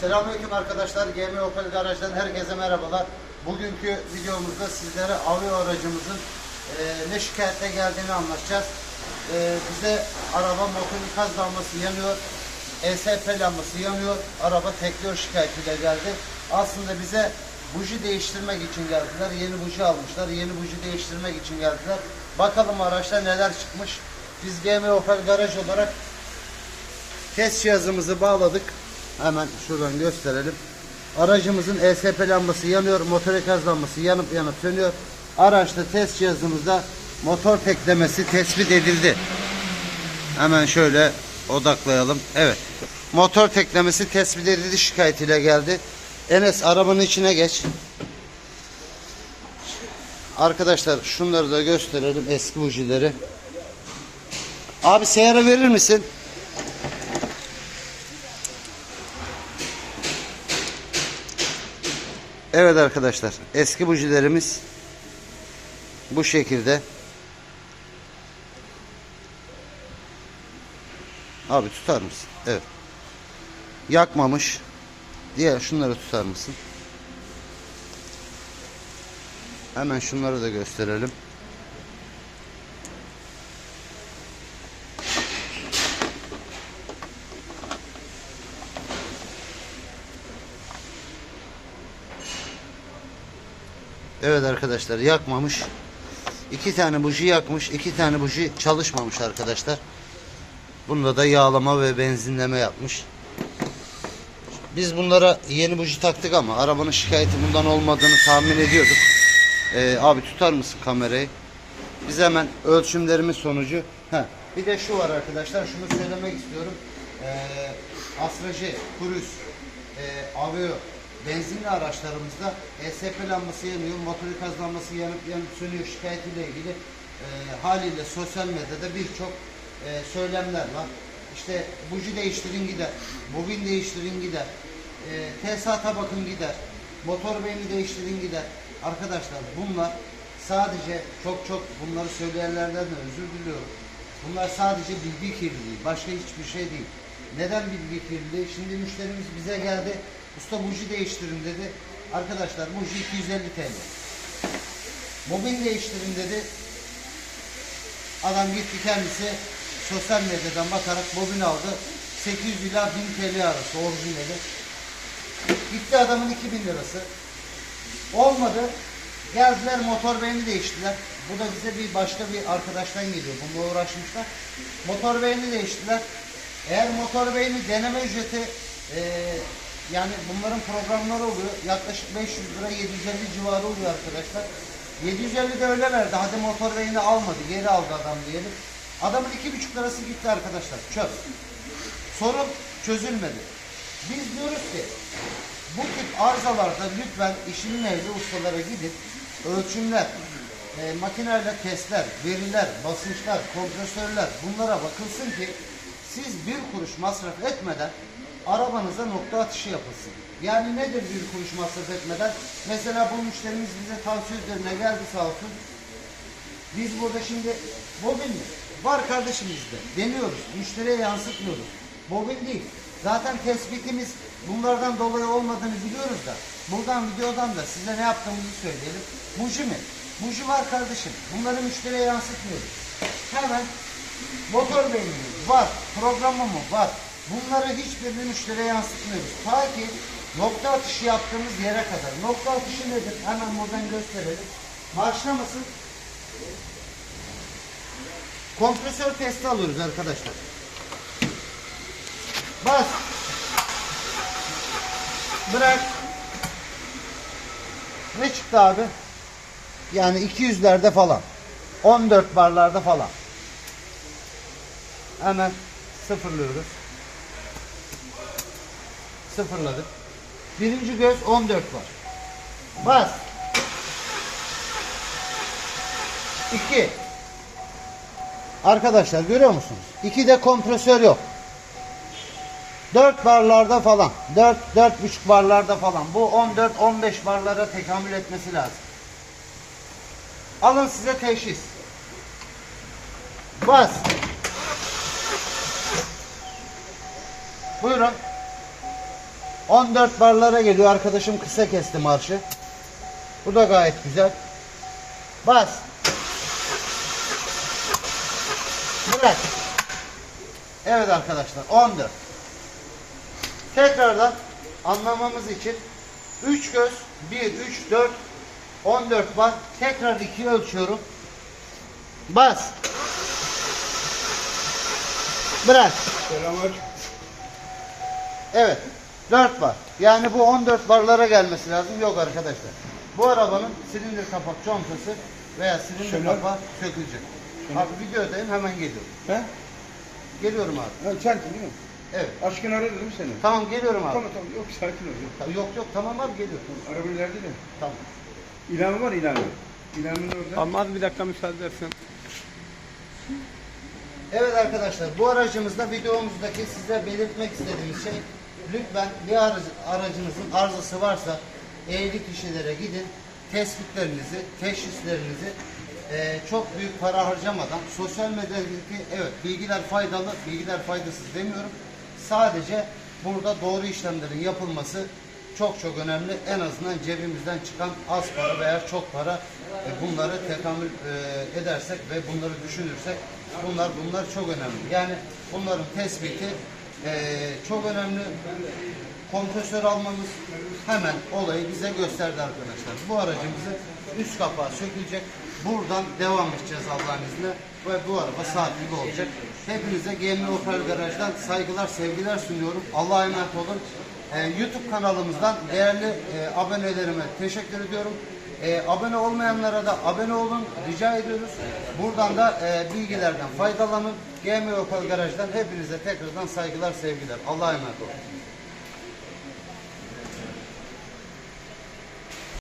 Selamünaleyküm arkadaşlar. GM Opel Garaj'dan herkese merhabalar. Bugünkü videomuzda sizlere avio aracımızın e, ne şikayetle geldiğini anlatacağız. E, bize araba motor ikaz lambası yanıyor. ESP lambası yanıyor. Araba tekliyor şikayetiyle geldi. Aslında bize buji değiştirmek için geldiler. Yeni buji almışlar. Yeni buji değiştirmek için geldiler. Bakalım araçta neler çıkmış. Biz GM Opel Garaj olarak Test cihazımızı bağladık. Hemen şuradan gösterelim. Aracımızın ESP lambası yanıyor. Motor ikaz lambası yanıp yanıp sönüyor. Araçta test cihazımızda motor teklemesi tespit edildi. Hemen şöyle odaklayalım. Evet. Motor teklemesi tespit edildi şikayetiyle geldi. Enes arabanın içine geç. Arkadaşlar şunları da gösterelim eski bujileri. Abi seyara verir misin? Evet arkadaşlar eski bujilerimiz bu şekilde. Abi tutar mısın? Evet. Yakmamış. Diğer şunları tutar mısın? Hemen şunları da gösterelim. Evet arkadaşlar yakmamış. İki tane buji yakmış. iki tane buji çalışmamış arkadaşlar. Bunda da yağlama ve benzinleme yapmış. Biz bunlara yeni buji taktık ama arabanın şikayeti bundan olmadığını tahmin ediyorduk. Ee, abi tutar mısın kamerayı? Biz hemen ölçümlerimiz sonucu. Heh, bir de şu var arkadaşlar. Şunu söylemek istiyorum. Ee, Asraji, Cruise, e, Aveo benzinli araçlarımızda ESP lambası yanıyor, motor ikaz lambası yanıp yanıp sönüyor şikayetiyle ilgili e, haliyle sosyal medyada birçok e, söylemler var. İşte buji değiştirin gider, bobin değiştirin gider, e, tesisata bakın gider, motor beyni değiştirin gider. Arkadaşlar bunlar sadece çok çok bunları söyleyenlerden de özür diliyorum. Bunlar sadece bilgi kirliliği, başka hiçbir şey değil. Neden bilgi kirliliği? Şimdi müşterimiz bize geldi, usta buji değiştirin dedi. Arkadaşlar buji 250 TL. Mobil değiştirin dedi. Adam gitti kendisi sosyal medyadan bakarak bobin aldı. 800 ila 1000 TL arası orijinali. Gitti adamın 2000 lirası. Olmadı. Geldiler motor beyni değiştiler. Bu da bize bir başka bir arkadaştan geliyor. Bununla uğraşmışlar. Motor beyni değiştiler. Eğer motor beyni deneme ücreti yani bunların programları oluyor. Yaklaşık 500 lira 750 civarı oluyor arkadaşlar. 750 de öyle verdi. Hadi motor beyni almadı. Geri aldı adam diyelim. Adamın 2,5 lirası gitti arkadaşlar. Çöp. Sorun çözülmedi. Biz diyoruz ki bu tip arızalarda lütfen işinin ehli ustalara gidip ölçümler, e, makineyle testler, veriler, basınçlar, kompresörler bunlara bakılsın ki siz bir kuruş masraf etmeden arabanıza nokta atışı yapılsın. Yani nedir bir kuruş masraf etmeden? Mesela bu müşterimiz bize tavsiye üzerine geldi sağ olsun. Biz burada şimdi bobin mi? Var kardeşim bizde. Deniyoruz. Müşteriye yansıtmıyoruz. Bobin değil. Zaten tespitimiz bunlardan dolayı olmadığını biliyoruz da. Buradan videodan da size ne yaptığımızı söyleyelim. Buji mi? Buji var kardeşim. Bunları müşteriye yansıtmıyoruz. Hemen motor beynimiz var. Programı mı? Var. Bunları hiçbirini müşteriye yansıtmıyoruz. Ta ki nokta atışı yaptığımız yere kadar. Nokta atışı nedir? Hemen buradan gösterelim. Başlamasın. Kompresör testi alıyoruz arkadaşlar. Bas. Bırak. Ne çıktı abi? Yani 200'lerde falan. 14 barlarda falan. Hemen sıfırlıyoruz. Sıfırladık. Birinci göz 14 var. Bas. 2. Arkadaşlar görüyor musunuz? 2'de kompresör yok. 4 barlarda falan. 4 4,5 barlarda falan. Bu 14 15 barlara tekamül etmesi lazım. Alın size teşhis. Bas. Buyurun. 14 barlara geliyor. Arkadaşım kısa kesti marşı. Bu da gayet güzel. Bas. Bırak. Evet arkadaşlar 14. Tekrardan anlamamız için 3 göz 1 3 4 14 var. Tekrar 2 ölçüyorum. Bas. Bırak. Selamünaleyküm. Evet. 4 var. Yani bu 14 barlara gelmesi lazım. Yok arkadaşlar. Bu arabanın silindir kapak contası veya silindir Şöyle. kapağı sökülecek. Abi videodayım hemen geliyorum. He? Geliyorum abi. Ha, sensin değil mi? Evet. Aşkın aradı değil mi seni? Tamam geliyorum abi. Tamam tamam. Yok sakin ol. Yok. Yok yok tamam abi geliyorum. Araba ileride de. Tamam. İlanı var ilanı. İlanın orada. Ama az bir dakika müsaade edersen. Evet arkadaşlar bu aracımızda videomuzdaki size belirtmek istediğimiz şey lütfen bir aracı, aracınızın arızası varsa ehli kişilere gidin tespitlerinizi, teşhislerinizi eee, çok büyük para harcamadan sosyal medyadaki evet bilgiler faydalı, bilgiler faydasız demiyorum. Sadece burada doğru işlemlerin yapılması çok çok önemli. En azından cebimizden çıkan az para veya çok para e, bunları tekamül e, edersek ve bunları düşünürsek bunlar bunlar çok önemli. Yani bunların tespiti e, çok önemli. Kompresör almamız hemen olayı bize gösterdi arkadaşlar. Bu aracımızın üst kapağı sökülecek. Buradan devam edeceğiz Allah'ın izniyle ve bu araba saatli olacak. Hepinize GM Opel Garaj'dan saygılar, sevgiler sunuyorum. Allah'a emanet olun. Ee, YouTube kanalımızdan değerli e, abonelerime teşekkür ediyorum. E, abone olmayanlara da abone olun rica ediyoruz. Buradan da e, bilgilerden faydalanın. GM Opel Garaj'dan hepinize tekrardan saygılar, sevgiler. Allah'a emanet olun.